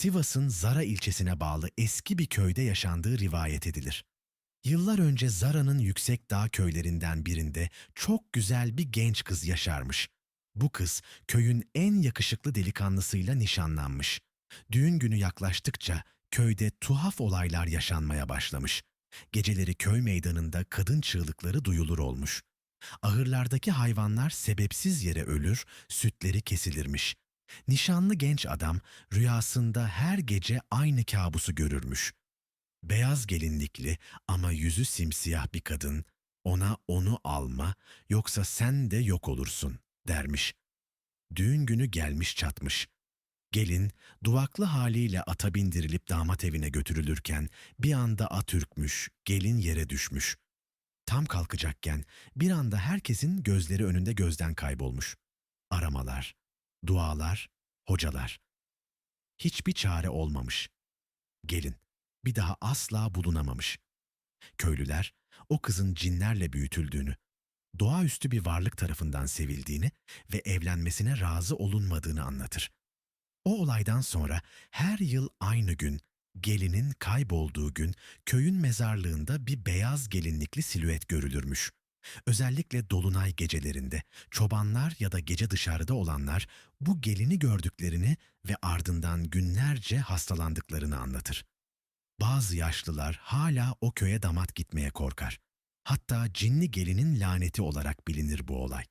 Sivas'ın Zara ilçesine bağlı eski bir köyde yaşandığı rivayet edilir. Yıllar önce Zara'nın yüksek dağ köylerinden birinde çok güzel bir genç kız yaşarmış. Bu kız köyün en yakışıklı delikanlısıyla nişanlanmış. Düğün günü yaklaştıkça köyde tuhaf olaylar yaşanmaya başlamış. Geceleri köy meydanında kadın çığlıkları duyulur olmuş. Ahırlardaki hayvanlar sebepsiz yere ölür, sütleri kesilirmiş. Nişanlı genç adam rüyasında her gece aynı kabusu görürmüş. Beyaz gelinlikli ama yüzü simsiyah bir kadın ona onu alma yoksa sen de yok olursun dermiş. Düğün günü gelmiş çatmış. Gelin duvaklı haliyle ata bindirilip damat evine götürülürken bir anda at ürkmüş, gelin yere düşmüş. Tam kalkacakken bir anda herkesin gözleri önünde gözden kaybolmuş. Aramalar, dualar, hocalar. Hiçbir çare olmamış. Gelin bir daha asla bulunamamış. Köylüler o kızın cinlerle büyütüldüğünü, doğaüstü bir varlık tarafından sevildiğini ve evlenmesine razı olunmadığını anlatır. O olaydan sonra her yıl aynı gün gelinin kaybolduğu gün köyün mezarlığında bir beyaz gelinlikli silüet görülürmüş. Özellikle dolunay gecelerinde çobanlar ya da gece dışarıda olanlar bu gelini gördüklerini ve ardından günlerce hastalandıklarını anlatır. Bazı yaşlılar hala o köye damat gitmeye korkar. Hatta cinli gelinin laneti olarak bilinir bu olay.